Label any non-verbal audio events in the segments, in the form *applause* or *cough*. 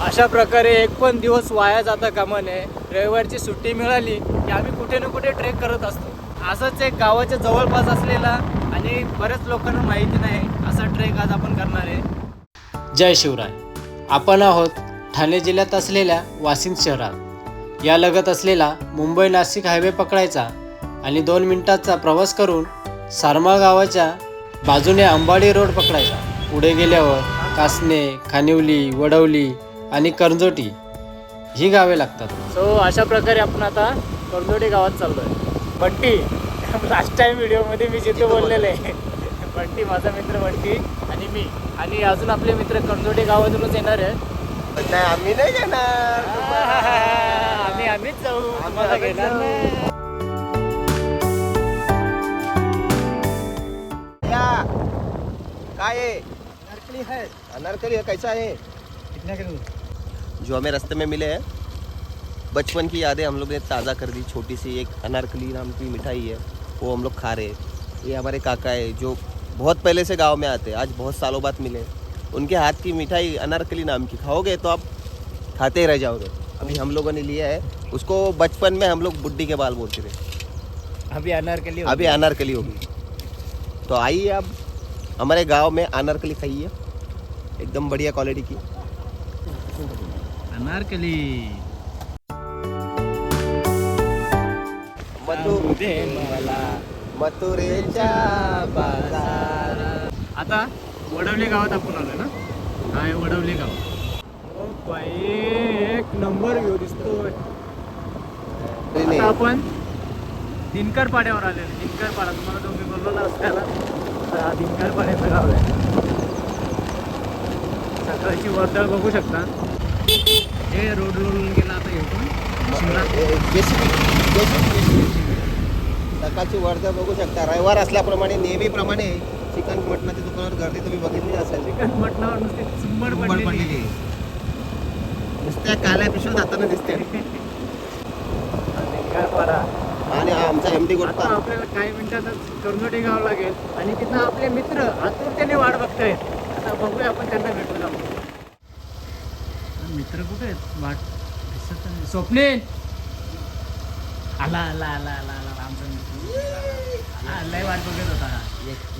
अशा प्रकारे एक पण दिवस वाया जाता कामा नये. रविवारची सुट्टी मिळाली की आम्ही कुठे ना कुठे ट्रेक करत असतो. असंच एक गावाच्या जवळपास असलेला आणि बऱ्याच लोकांना माहिती नाही असा ट्रेक आज आपण करणार आहे. जय शिवराय. आपण आहोत ठाणे जिल्ह्यात असलेल्या वाशिम शहरात. या लगत असलेला मुंबई नाशिक हायवे पकडायचा आणि दोन मिनिटाचा प्रवास करून सारमा गावाच्या बाजूने अंबाडी रोड पकडायचा. पुढे गेल्यावर कासने खानिवली वडवली आणि करंजोटी ही गावे लागतात. सो अशा प्रकारे आपण आता करंजोटी गावात चाललोय. बंटी लास्ट टाइम व्हिडिओमध्ये मी जिथे बोललेले आहे. बंटी माझा मित्र बंटी आणि मी. आणि अजून आपले मित्र करंजोटी गावातूनच येणार आहे नाही आम्ही नाही घेणार. आम्ही आम्हीच जाऊ. तुम्हाला घेणार नाही. या. काय है अनारकली है कैसा है जो हमें रास्ते में मिले हैं। बचपन की यादें हम लोग ने ताज़ा कर दी। छोटी सी एक अनारकली नाम की मिठाई है वो हम लोग खा रहे हैं। ये हमारे काका है जो बहुत पहले से गाँव में आते हैं आज बहुत सालों बाद मिले उनके हाथ की मिठाई अनारकली नाम की। खाओगे तो आप खाते ही रह जाओगे। अभी हम लोगों ने लिया है उसको बचपन में हम लोग बुड्ढी के बाल बोलते थे। अभी अनारकली अभी अनारकली होगी। तो आइए अब हमारे गाँव में अनारकली खाइए। एकदम बढ़िया क्वालिटी की। अनारकली मथुरेच्या बाजार. आता वडवली गावात आपण आलोय ना? हा आहे वडवली गाव. ओ बाई एक नंबर व्ह्यू दिसतोय. आता आपण दिनकर पाड्यावर आलेलो दिनकर पाडा तुम्हाला जो मी बोललो ना रस्त्याला? तर हा दिनकर पाड्याचं गाव आहे. सकाळची वर्दळ बघू शकता. हे रोड रोडून गेला आता येतो सकाळची वर्धा बघू शकता रविवार असल्याप्रमाणे नेहमीप्रमाणे चिकन मटणाच्या दुकानावर गर्दी तुम्ही बघितली असेल. चिकन मटणावर नुसती चुंबड उंबड पडलेली. नुसत्या काल्या पिशव्या जाताना दिसते. आणि आमचा एम डी आता गोटपा आपल्याला काही मिनिटातच कर्नोटी गाव लागेल. आणि तिथं आपले मित्र आतुरतेने वाट बघतायत. आता बघूया आपण त्यांना भेटू जाऊ. मित्र कुठे आहेत? वाट दिसत नाही. स्वप्नील! आला आला आला आला आला आमचा मित्र. हा, लय वाट बघत होता.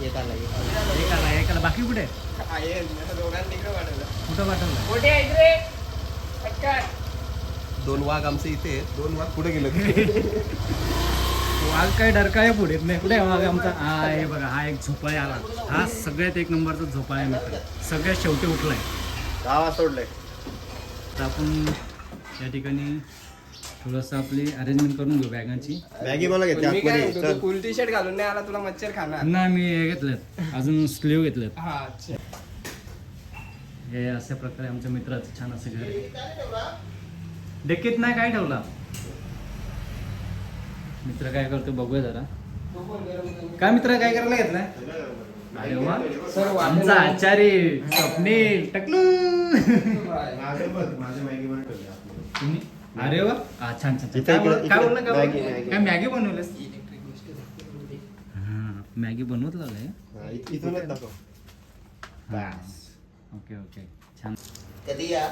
येत आला एकाला एकाला बाकी कुठे? आहेत? कुठं पाठवलं दोन वाघ आमचे इथे आहेत. दोन वाघ पुढे गेले. वाघ काय डरकाय पुढे? नाही कुठे आहे वाघ आमचा? हा हे बघा हा एक झोपाळे आला. हा सगळ्यात एक नंबरचा झोपाळे मित्र. सगळ्यात शेवटी उठलाय. गावा सोडलंय. तर आपण या ठिकाणी थोडंसं आपली अरेंजमेंट करून घेऊ बॅगांची. मॅगी मला घेते आतमध्ये. चल. फुल टी शर्ट घालून नाही आला तुला मच्छर खाणार. नाही मी हे घेतलेत. अजून स्लीव घेतलेत. हा अच्छा. हे अशा प्रकारे आमच्या मित्राचं छान असं घर आहे. डेक्कीत नाही काय ठेवला? मित्र काय करतो बघूया जरा. काय मित्र काय करायला घेतलाय? अरे वा. सर्व आमचा आचार्य स्वप्नील टकलू. तुम्ही? अरे वा. हा, छान छान छान. इथे काय इकडे- बोल- काय इकडे बोलला काय मॅगी, बोलला? मॅगी. काय मॅगी बनवलंस? हा मॅगी बनवत लागलाय? हा, इथूनच दाखव ओके ओके. छान. कधी या?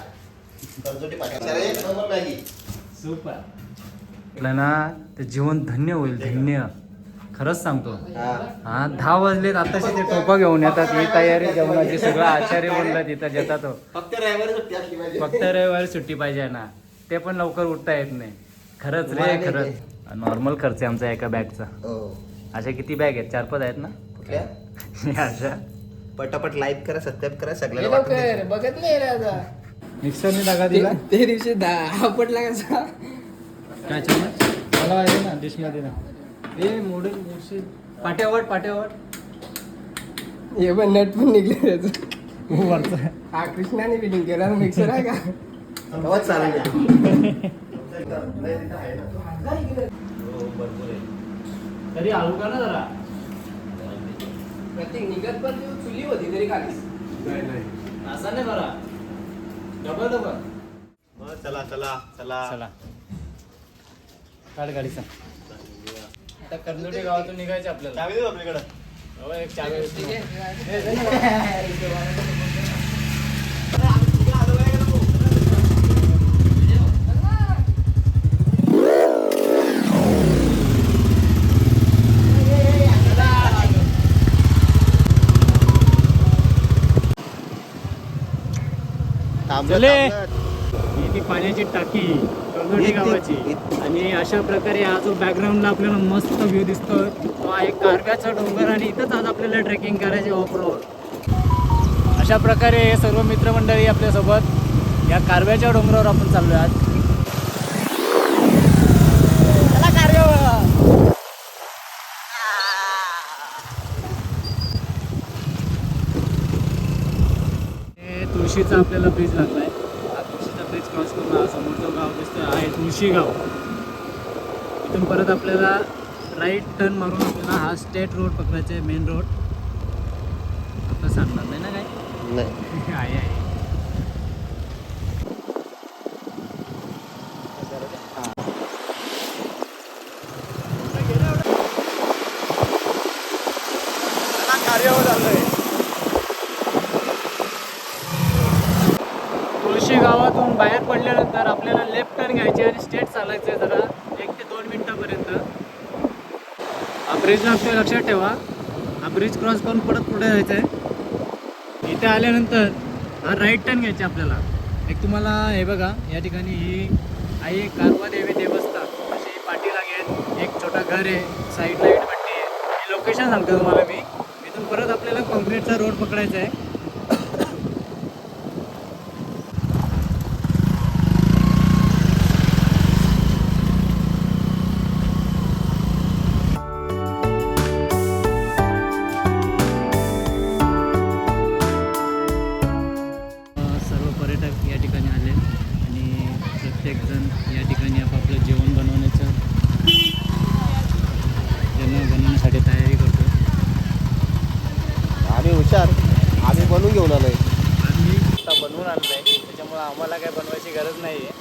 कर्जोटी पाठवा. एक नंबर मॅगी. सुपर. ना ते जीवन धन्य होईल धन्य. खरंच सांगतो. हा. हा दहा वाजलेत आताशी ते टोपा घेऊन येतात. ही तयारी जेवणाची सगळं आचार्य बोलला तिथं देतात तो फक्त रविवारी सुट्टी पाहिजे. फक्त रविवारी सुट्टी पाहिजे ना. ते पण लवकर उठता येत नाही. खरंच रे खरंच. नॉर्मल खर्च आहे आमचा एका बॅगचा. हो. अशा किती बॅग आहेत? चार पाच आहेत ना? कुठल्या? *laughs* अशा. पटापट लाईक करा सबस्क्राईब करा सगळ्याला हे द्या. बघत नाही मिक्सरने टाका दिला ते- दिवशी दहा पडला कसा? काय छान मला आहे ना डिशमध्ये ना. ए मोडून मोडशील. पाट्यावर पाट्यावर. हे पण नट पण निघले त्याचं वरचा. हा कृष्णाने बिलिंग केला मिक्सर आहे का? चालेल तरी हलू का ना जरा? प्रत्येक निघत पण तू चुली होती तरी खाली असा नाही बरा. Double double. चला चला चला. चला. काढ गाडीचा. आता कर्नोटे गावातून निघायचे आपल्याला. चावी देऊ आपल्याकडं. हो, एक पाण्याची टाकी. गावाची. आणि अशा प्रकारे हा जो बॅकग्राऊंडला आपल्याला मस्त व्ह्यू दिसतो आहे कारव्याचा डोंगर आणि इथंच आज आपल्याला ट्रेकिंग करायची ऑफ रोड अशा प्रकारे हे सर्व मित्रमंडळी आपल्यासोबत या कारव्याच्या डोंगरावर आपण चाललोय आज. हे तुळशीचा आपल्याला ब्रिज लागलाय. हा तुळशीचा ब्रिज क्रॉस करून हा समोरचं गाव दिसतोय हा आहे तुळशी गाव इथून परत आपल्याला राईट टर्न मारून आपल्याला हा स्टेट रोड पकडायचा आहे मेन रोड आता सांगणार नाही ना काय? नाही. *laughs* आहे आहे तुळशी गावातून बाहेर पडल्यानंतर आपल्याला लेफ्ट टर्न घ्यायचे आणि स्ट्रेट चालायचं आहे जरा एक ते दोन मिनिटापर्यंत हा ब्रिज लागतोय लक्षात ठेवा. हा ब्रिज क्रॉस करून परत पुढे जायचं आहे. इथे आल्यानंतर हा राईट टर्न घ्यायचा आपल्याला. एक तुम्हाला हे बघा या ठिकाणी ही आई कारवा देवी देवस्थान अशी पाठी लागेल. एक छोटा घर आहे साईडला इट पट्टी आहे. हे लोकेशन सांगतो तुम्हाला मी. इथून परत आपल्याला कॉन्क्रीटचा रोड पकडायचा आहे. हुशार. आम्ही बनवून घेऊन आलोय. आम्ही आता बनवून आणलं आहे त्याच्यामुळं आम्हाला काय बनवायची गरज नाही आहे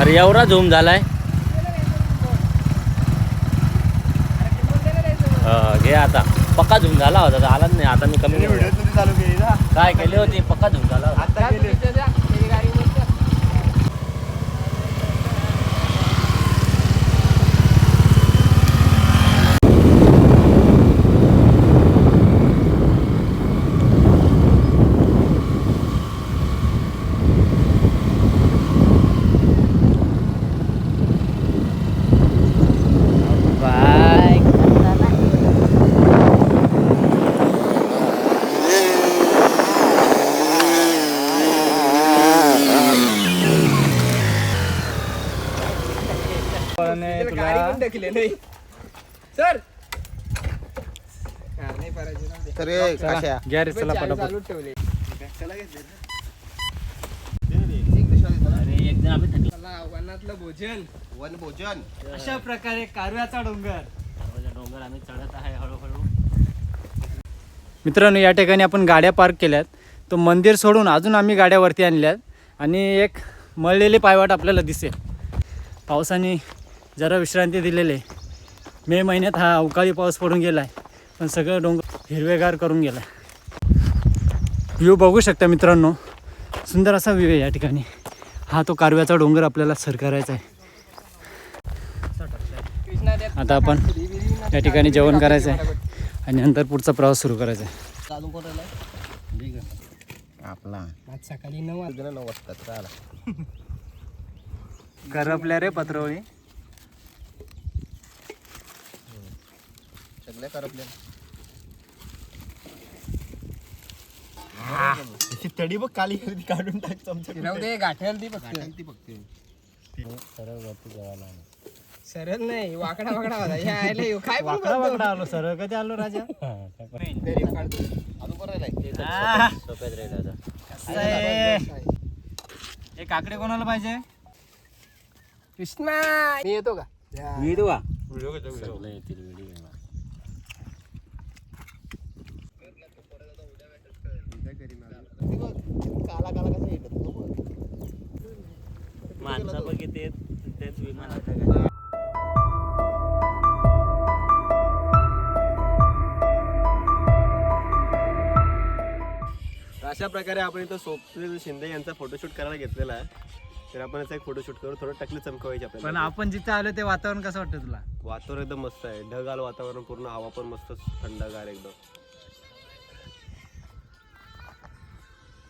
अरे एवढा झूम झालाय. हा, घे आता. पक्का झूम झाला होता आलाच नाही आता मी कमी. काय केले होते? पक्का झूम झाला होता. बाय पण नाही. सर! नाही पारायचे ना ते. तर हे चला, कशा घ्या रे चला चालू- पटापट. चालूच ठेवले. अरे एक जण आम्ही थकलो. चला वनातलं भोजन. वन भोजन. अशा प्रकारे कारव्याचा डोंगर. डोंगर आम्ही चढत आहे हळूहळू. मित्रांनो या ठिकाणी आपण गाड्या पार्क केल्यात. तो मंदिर सोडून अजून आम्ही गाड्या वरती आणल्यात. आणि एक मळलेली पायवाट आपल्याला दिसेल. पावसाने जरा विश्रांती दिलेली आहे. मे महिन्यात हा अवकाळी पाऊस पडून गेला आहे पण सगळं डोंगर हिरवेगार करून गेला आहे व्ह्यू बघू शकता मित्रांनो सुंदर असा व्ह्यू आहे या ठिकाणी. हा तो कारव्याचा डोंगर आपल्याला सर करायचा आहे. आता आपण या ठिकाणी जेवण करायचं आहे आणि नंतर पुढचा प्रवास सुरू करायचा आहे? आपला. सकाळी नऊ नऊ *laughs* करपल्या रे पत्रवळी सगळ्या करपल्या तडी बघ काली काढून टाक चमचा राहू दे गाठेल ती फक्त. ती बघते सरळ नाही वाकडा वाकडा होता. हे आयला काय पण वाकडा. वाकडा आलो सर कधी आलो राजा. अजून राहिलाय सोप्यात राहिला? हे काकडे कोणाला पाहिजे? कृष्णा! मी येतो का? व्हिडिओ सगळं येतील व्हिडिओ काला काला कसं येतात माणसं बघितले तेच विमानात अशा प्रकारे आपण इथं स्वप्नील शिंदे यांचा फोटोशूट करायला घेतलेला आहे. तर आपण याचा एक फोटोशूट करू थोडं टकली चमकवायची पण आपल्याला आपण जिथे आलो ते वातावरण कसं वाटतं तुला? वातावरण एकदम मस्त आहे. ढगाळ वातावरण पूर्ण हवा पण मस्त थंडगार एकदम.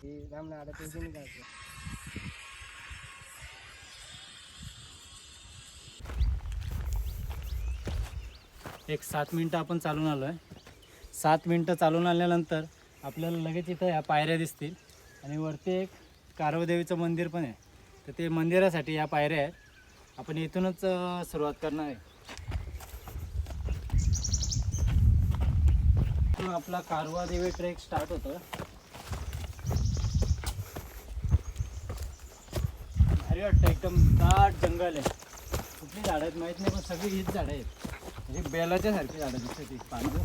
हे राम ना, आता पैसे नाही काढतो. एक सात मिनटं आपण चालून आलो आहे सात मिनटं चालून आल्यानंतर आपल्याला लगेच इथं या पायऱ्या दिसतील. आणि वरती एक कारवदेवीचं मंदिर पण आहे. तर ते मंदिरासाठी या पायऱ्या आहेत. आपण इथूनच सुरुवात करणार आहे. इथून आपला कारवा देवी ट्रेक स्टार्ट होतो भारी वाटतं एकदम दाट जंगल आहे. कुठली झाडं आहेत माहीत नाही पण सगळी हीच झाडं आहेत. म्हणजे बेलाच्या सारखी झाडं दिसते ती पानं.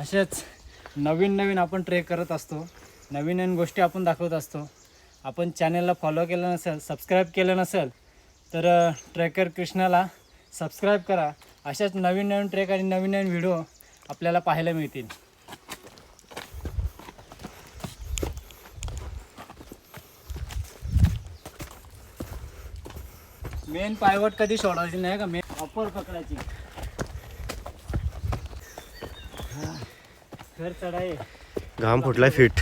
असेच नवीन नवीन आपण ट्रेक करत असतो. नवीन नवीन गोष्टी आपण दाखवत असतो. आपण चॅनलला फॉलो केलं नसेल सबस्क्राईब केलं नसेल तर ट्रेकर कृष्णाला सबस्क्राईब करा. अशाच नवीन नवीन ट्रेक आणि नवीन नवीन व्हिडिओ आपल्याला पाहायला मिळतील. मेन पायवट कधी सोडायची नाही का? मेन अपर पकडायची. घर चढाई. घाम फुटलाय फिट.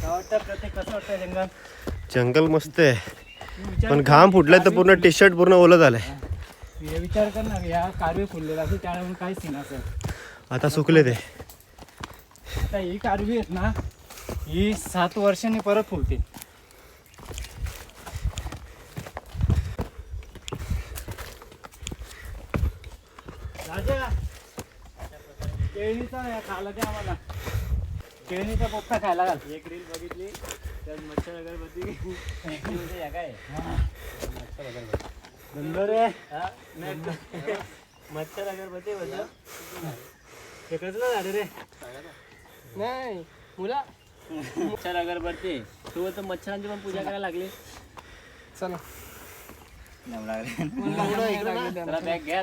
काय वाटतं? प्रत्येक कसं वाटतं जंगल? जंगल मस्त आहे. तू विचार पण कर, घाम फुटलाय तर पूर्ण टी शर्ट पूर्ण ओलं झालंय. हे. विचार कर ना या कारवी फुललेला असेल त्यावेळी काय सीन असेल. आता सुकले ते. आता ही कारवी आहेत ना ही सात वर्षांनी परत फुलतील राजा खायला द्या आम्हाला. पोपटा खायला घाल. एक रील बघितली त्यात मच्छर अगरबत्ती म्हणजे या काय? मच्छर अगरबत्ती हे झालं रे? नाही मुला. मच्छर अगरबत्ती तू तर मच्छरांची पण पूजा करायला लागली? चला. जरा बॅग घ्या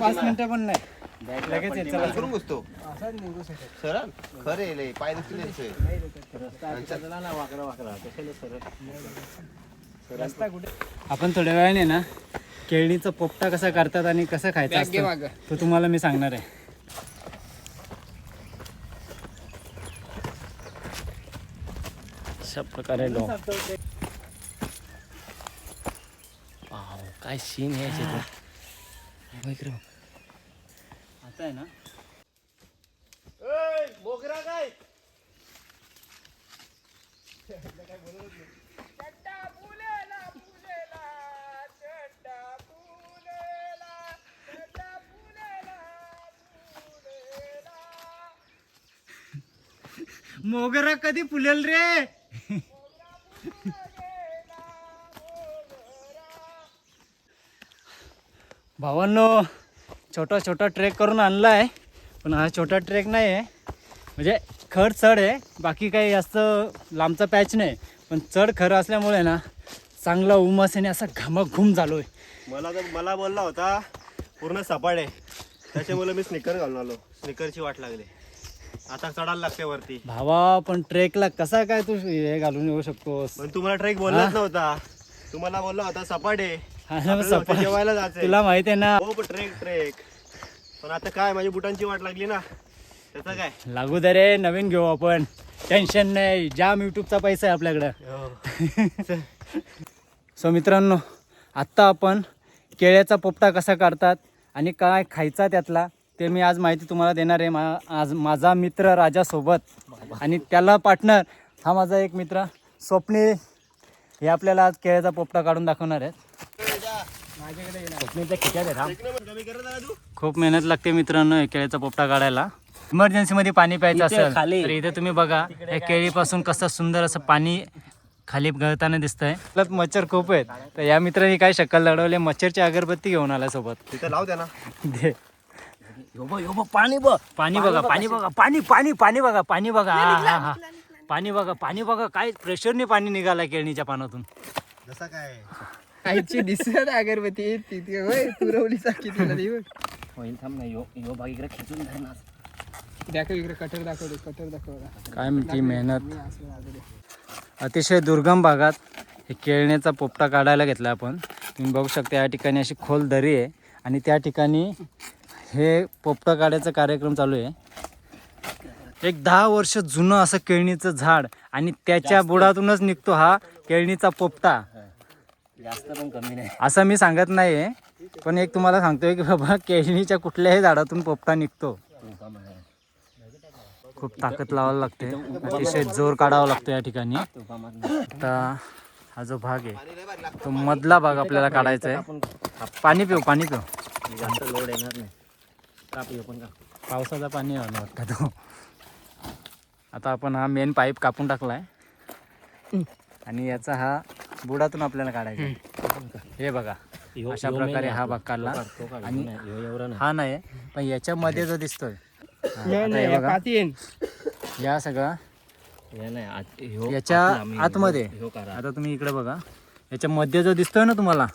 पाच मिनिटं पण नाही. लगेच चला घुसतो. असाच निघू शकत सरळ? खरे लय. पाय दुखतील यांचे. चला ना वाकडा वाकडा. कशाला सरळ? रस्ता कुठे? आपण थोड्या वेळाने ना केळणीचा पोपटा कसा करतात आणि कसं खायचं बॅग घे असतं मागं. तो तुम्हाला मी सांगणार आहे. अशा प्रकारे लो काय सीन आहे याच्यात? आहे ना? मोगरा कधी फुलेल रे? भावांनो छोटा छोटा ट्रेक करून आणला आहे पण हा छोटा ट्रेक नाही आहे म्हणजे खड चढ आहे बाकी काही जास्त लांबचा पॅच नाही पण चढ खरं असल्यामुळे ना चांगला उमासेने असा घामाघूम झालो आहे मला तर मला बोलला होता पूर्ण सपाट आहे. त्याच्यामुळे मी स्निकर घालून आलो. स्निकरची वाट लागली. आता चढायला लागते वरती. भावा पण ट्रेकला कसा काय तू हे घालून येऊ शकतोस? पण तुम्हाला ट्रेक बोललाच नव्हता. तुम्हाला बोलला होता सपाट आहे. हा. जेवायला तुला माहिती आहे ना हो ट्रेक ट्रेक. पण आता काय माझ्या बुटांची वाट लागली ना. त्याचं काय? लागू दे रे नवीन घेऊ आपण. टेन्शन नाही. जाम युट्यूबचा पैसा आहे आपल्याकडं. *laughs* सो मित्रांनो आत्ता आपण केळ्याचा पोपटा कसा काढतात आणि काय खायचा त्यातला ते मी आज माहिती तुम्हाला देणार आहे. मा आज माझा मित्र राजासोबत. आणि त्याला पार्टनर हा माझा एक मित्र स्वप्नील हे आपल्याला आज केळ्याचा पोपटा काढून दाखवणार आहेत स्वप्नीलच्या खिच्यात आहे थांब. खूप मेहनत लागते मित्रांनो हे केळीचा पोपटा काढायला. इमर्जन्सी मध्ये पाणी प्यायचं असेल खाली. तर इथे तुम्ही बघा या केळीपासून कसं सुंदर असं पाणी खाली गळताना दिसतंय. त्यात मच्छर खूप आहेत तर या मित्रांनी काय शक्कल लढवले मच्छरची अगरबत्ती घेऊन आला सोबत. तिथे लाव द्या ना. दे. पाणी बघ. पाणी बघा पाणी बघा पाणी पाणी पाणी बघा पाणी बघा. हा हा हा. पाणी बघा पाणी बघा. काय प्रेशरने पाणी निघाला केळणीच्या पानातून. जसा काय आईची दिसत अगरबत्ती. तिथे होय पुरवली सारखी तुला ती बघ. होईल थांब ना यो यो भाग इकडे खेचून धर ना. दाखव इकडे कटर दाखव कटर दाखव. काय म्हणते मेहनत? अतिशय दुर्गम भागात हे केळण्याचा पोपटा काढायला घेतला आपण. तुम्ही बघू शकता या ठिकाणी अशी खोल दरी आहे. आणि त्या ठिकाणी हे पोपटा काढायचा कार्यक्रम चालू आहे. एक दहा वर्ष जुनं असं केळणीचं झाड आणि त्याच्या बुडातूनच निघतो हा केळणीचा पोपटा. जास्त पण कमी नाही. असं मी सांगत नाही आहे पण एक तुम्हाला सांगतोय की बाबा केळणीच्या कुठल्याही झाडातून पोपटा निघतो. खूप ताकद लावायला लागते. अतिशय जोर काढावा लागतो या ठिकाणी. आता हा जो भाग आहे तो मधला भाग आपल्याला काढायचा आहे. पाणी पिऊ पाणी पिऊ. जास्त लोड येणार नाही पण का पावसाचा पाणी आलं वाटतं तो. आता आपण हा मेन पाईप कापून टाकला आहे आणि याचा हा बुडातून आपल्याला काढायचा आहे. हे बघा यो- अशा प्रकारे हा भाग काढला. आणि हा नाही पण याच्यामध्ये जो दिसतोय. या सगळा याच्या आतमध्ये. आता तुम्ही इकडे बघा. याच्या मध्ये जो दिसतोय ना तुम्हाला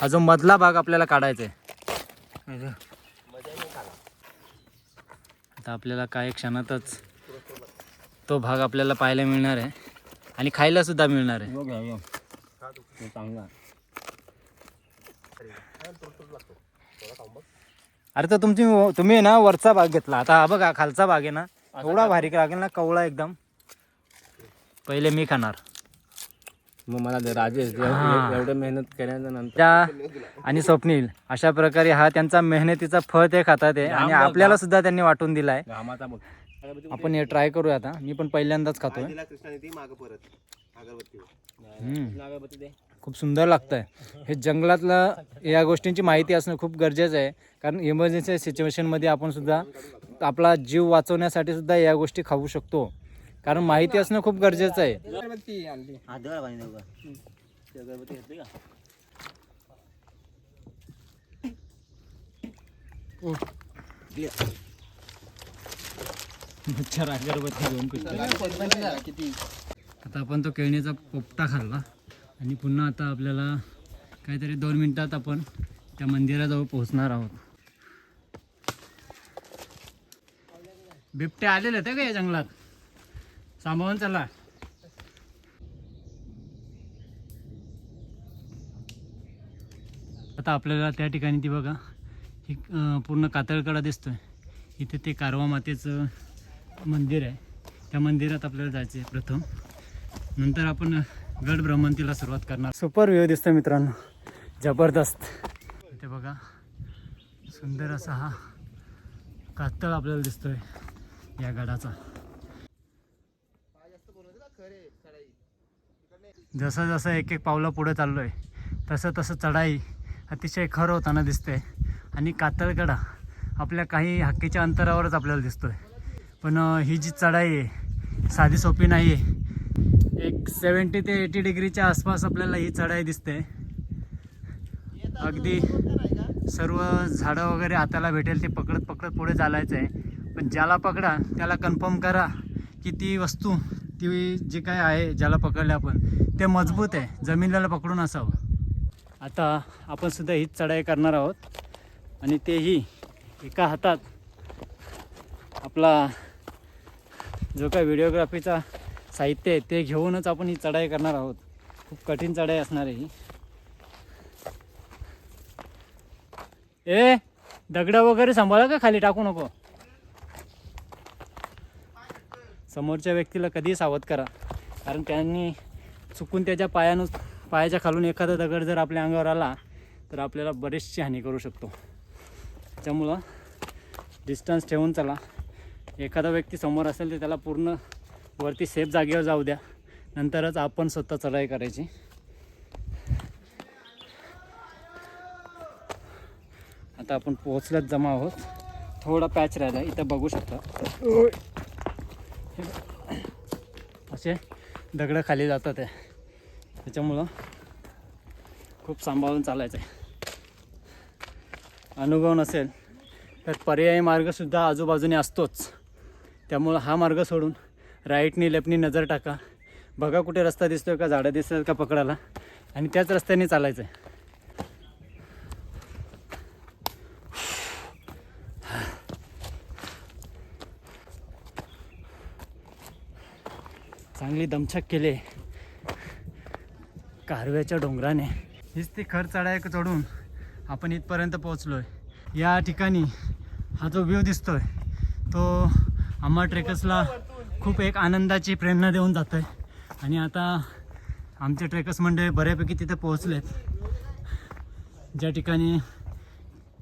हा जो मधला भाग आपल्याला काढायचा आहे. आता आपल्याला काही क्षणातच तो भाग आपल्याला पाहायला मिळणार आहे. आणि खायला सुद्धा मिळणार आहे. चांगला. अरे तर तुमची तुम्ही ना वरचा भाग घेतला. आता हा बघा खालचा भाग आहे ना. एवढा भारी लागेल ना कवळा एकदम. पहिले मी खाणार. मग मला राजेश एव- हा. एवढं मेहनत केल्याच्यानंतर. त्या आणि स्वप्नील अशा प्रकारे हा त्यांचा मेहनतीचा फळ ते खातात आहे. आणि आपल्याला सुद्धा त्यांनी वाटून दिलाय. घामाचा बघ. आपण हे ट्राय करूया आता. मी पण पहिल्यांदाच खातोय. तिला कृष्णाने ती मागं परत. अगरबत्ती हम्म. अगरबत्ती दे खूप सुंदर लागतंय. हे जंगलातलं या गोष्टींची माहिती असणं खूप गरजेचं आहे. कारण इमर्जन्सी सिच्युएशनमध्ये आपण सुद्धा आपला जीव वाचवण्यासाठी सुद्धा या गोष्टी खाऊ शकतो. कारण माहिती असणं खूप गरजेचं आहे. अगरबत्ती *laughs* घेऊन किती? आता आपण तो केळणीचा पोपटा खाल्ला. आणि पुन्हा आता आपल्याला काहीतरी दोन मिनटात आपण त्या मंदिराजवळ पोहोचणार आहोत. बिबटे आलेले होते का या जंगलात? सांभाळून चला. आता आपल्याला त्या ठिकाणी ती बघा ही पूर्ण कातळकडा दिसतोय. इथे ते कारवा मातेचं मंदिर आहे. त्या मंदिरात आपल्याला जायचं आहे प्रथम. नंतर आपण गड भ्रमंतीला सुरुवात करणार. सुपर व्ह्यू दिसतोय मित्रांनो. जबरदस्त. इथे बघा सुंदर असा हा कातळ आपल्याला दिसतोय या गडाचा. जसं जसं एक एक पावलं पुढे चाललो आहे तसं तसं चढाई अतिशय खर होताना दिसते आणि कातळगडा आपल्या काही हक्कीच्या अंतरावरच आपल्याला दिसतोय. पण ही जी चढाई आहे साधी सोपी नाही आहे एक सेवन्टी ते एटी डिग्रीच्या आसपास आपल्याला ही चढाई दिसते. अगदी सर्व झाडं वगैरे हाताला भेटेल ते पकडत पकडत पुढे चालायचं आहे पण ज्याला पकडा त्याला कन्फर्म करा की ती वस्तू ती जी काय आहे ज्याला पकडले आपण ते मजबूत आहे. जमिनीला पकडून असावं. आता आपण सुद्धा हीच चढाई करणार आहोत. आणि तेही एका हातात आपला जो काय व्हिडिओग्राफीचा साहित्य आहे ते घेऊनच आपण ही चढाई करणार आहोत. खूप कठीण चढाई असणार आहे ही. ए दगडं वगैरे सांभाळा का खाली? टाकू नको. समोरच्या व्यक्तीला कधीही सावध करा. कारण त्यांनी चुकून त्याच्या पायानु पायाच्या खालून एखादा दगड जर आपल्या अंगावर आला तर आपल्याला बरीचशी हानी करू शकतो. त्यामुळं डिस्टन्स ठेवून चला. एखादा व्यक्ती समोर असेल तर त्याला पूर्ण वरती सेफ जागेवर जाऊ द्या. नंतरच आपण स्वतः चढाई करायची. आता आपण पोहोचल्यात जमा आहोत. थोडा पॅच राहिला इथं बघू शकता. असे दगडं खाली जातात आहे त्याच्यामुळं खूप सांभाळून चालायचं आहे अनुभव नसेल तर पर्यायी मार्गसुद्धा आजूबाजूने असतोच. त्यामुळं हा मार्ग सोडून राईटनी लेफ्टनी नजर टाका. बघा कुठे रस्ता दिसतोय का झाडं दिसतात का पकडायला. आणि त्याच रस्त्याने चालायचं आहे चांगली दमछक केली. कारव्याच्या डोंगराने. हीच ती खर चढाई चढून आपण इथपर्यंत पोहोचलो आहे या ठिकाणी हा जो व्ह्यू दिसतोय तो आम्हा ट्रेकर्सला खूप एक आनंदाची प्रेरणा देऊन जात आहे आणि आता आमचे ट्रेकर्स मंडळी बऱ्यापैकी तिथे पोहोचलेत. ज्या ठिकाणी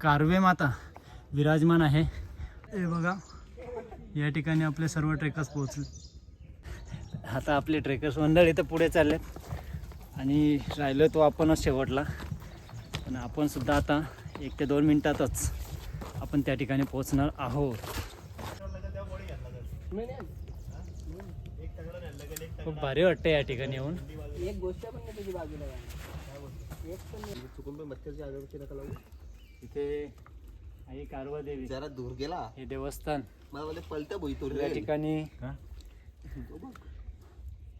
कारवे माता विराजमान आहे. हे बघा या ठिकाणी आपले सर्व ट्रेकर्स पोहोचले. आता आपले ट्रेकर्स मंडळ इथं पुढे चाललेत. आणि राहिलो तो आपणच शेवटला. पण आपणसुद्धा आता एक ते दोन मिनटातच आपण त्या ठिकाणी पोहोचणार आहोत. खूप भारी वाटतं या ठिकाणी येऊन. एक गोष्ट पण नाही तुझी बाजूला. एक पण नाही. चुकून मच्छरची अगरबत्ती नका लावू. इथे आई कारवा देवी. जरा दूर गेला. हे देवस्थान. मला बोले पलट्या बोईतो या ठिकाणी.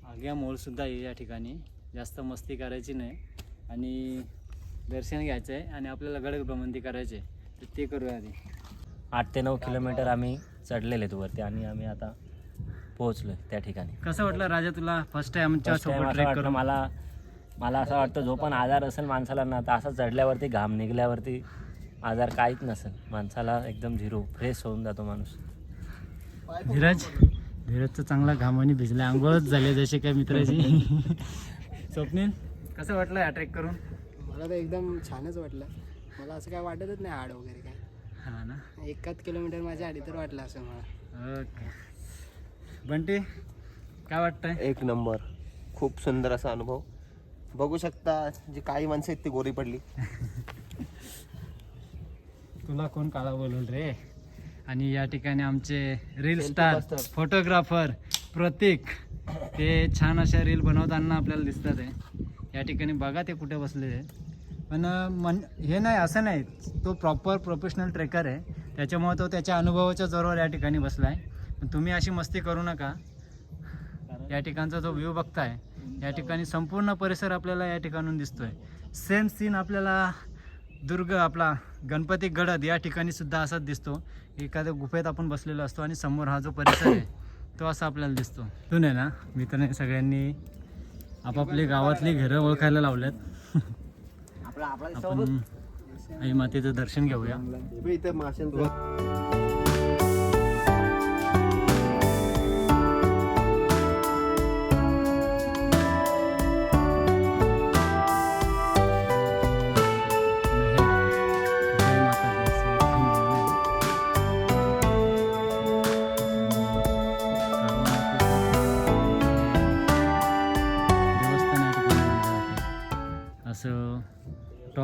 आग्या मोल सुद्धा आहे या ठिकाणी. जास्त मस्ती करायची नाही. आणि दर्शन घ्यायचं आहे आणि आपल्याला गडग भ्रमंती करायची आहे तर ते करूया आधी. आठ ते नऊ किलोमीटर आम्ही चढलेले आहेत वरती आणि आम्ही आता पोहोचलो त्या ठिकाणी. कसं वाटलं राजा तुला? फर्स्ट टाइम आमच्या First time सोबत असं ट्रेक वाटलं करून? मला मला असं वाटतं जो पण आजार असेल माणसाला ना तर असं चढल्यावरती घाम निघल्यावरती आजार काहीच नसेल. माणसाला एकदम झिरो फ्रेश होऊन जातो माणूस. धीरज धीरजचं चांगला घामाने भिजला. आंघोळच झाले जसे काय मित्राची. *laughs* स्वप्नील कसं वाटलं या ट्रेक करून? मला तर एकदम छानच वाटलं. मला असं काय वाटतच नाही आड वगैरे काय. हा ना. एकाच किलोमीटर माझ्या आधी तर वाटलं असं मला. ओके बंटी काय वाटतंय? एक नंबर. खूप सुंदर असा अनुभव. बघू शकता जी काही माणसं आहेत ती गोरी पडली. तुला कोण काळा बोलवल रे? आणि या ठिकाणी आमचे रील स्टार. फोटोग्राफर प्रतीक. ते छान अशा रील बनवताना आपल्याला दिसतात आहे या ठिकाणी बघा ते कुठे बसले पण मन हे नाही असं नाही. तो प्रॉपर प्रोफेशनल ट्रेकर आहे. त्याच्यामुळे तो त्याच्या अनुभवाच्या जोरावर या ठिकाणी बसला आहे पण तुम्ही अशी मस्ती करू नका. या ठिकाणचा जो व्ह्यू बघताय या ठिकाणी संपूर्ण परिसर आपल्याला या ठिकाणून दिसतोय. सेम सीन आपल्याला दुर्ग आपला गणपती गडद या ठिकाणी सुद्धा असाच दिसतो. एखाद्या गुफेत आपण बसलेलो असतो आणि समोर हा जो परिसर आहे तो असा आपल्याला दिसतो. तो नाही ना मित्रांनी सगळ्यांनी आपापली गावातली घरं ओळखायला लावल्यात आपण आई मातेचं दर्शन घेऊया.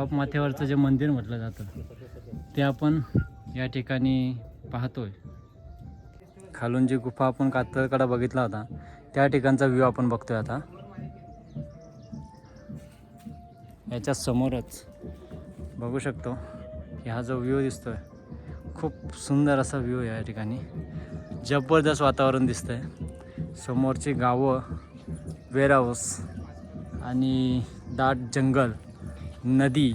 टॉप माथ्यावरचं जे मंदिर म्हटलं जातं ते आपण या ठिकाणी पाहतोय. खालून जी गुफा आपण कातळकडा बघितला होता त्या ठिकाणचा व्ह्यू आपण बघतोय आता. याच्या समोरच बघू शकतो की हा जो व्ह्यू दिसतोय खूप सुंदर असा व्ह्यू आहे या ठिकाणी. जबरदस्त वातावरण दिसतंय. समोरची गावं वेअरहाऊस आणि दाट जंगल. नदी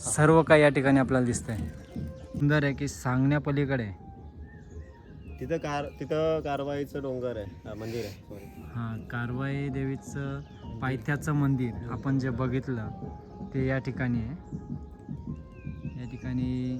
सर्व काही या ठिकाणी आपल्याला दिसतंय. सुंदर आहे की सांगण्यापलीकडे. तिथं कार तिथं कारवाईचं डोंगर आहे. हा, मंदिर आहे. सॉरी हां कारवाई देवीचं पायथ्याचं मंदिर आपण जे बघितलं ते या ठिकाणी आहे. या ठिकाणी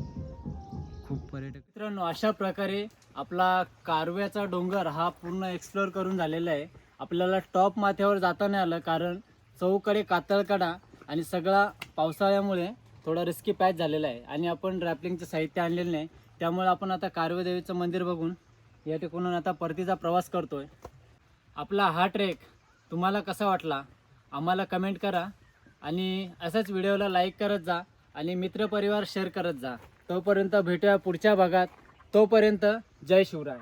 खूप पर्यटक मित्रांनो अशा प्रकारे आपला कारव्याचा डोंगर हा पूर्ण एक्सप्लोअर करून झालेला आहे. आपल्याला टॉप माथ्यावर जाता नाही आलं कारण चौकडे कातळकडा आणि सगळा पावसाळ्यामुळे थोडा रिस्की पॅच झालेला आहे. आणि आपण रॅपलिंगचं साहित्य आणलेलं नाही. त्यामुळे आपण आता कारवेदेवीचं मंदिर बघून या ठिकाणून आता परतीचा प्रवास करतोय. आपला हा ट्रेक तुम्हाला कसा वाटला? आम्हाला कमेंट करा. आणि असाच व्हिडिओला लाईक करत जा आणि मित्रपरिवार शेअर करत जा. तोपर्यंत भेटूया पुढच्या भागात. तोपर्यंत जय शिवराय.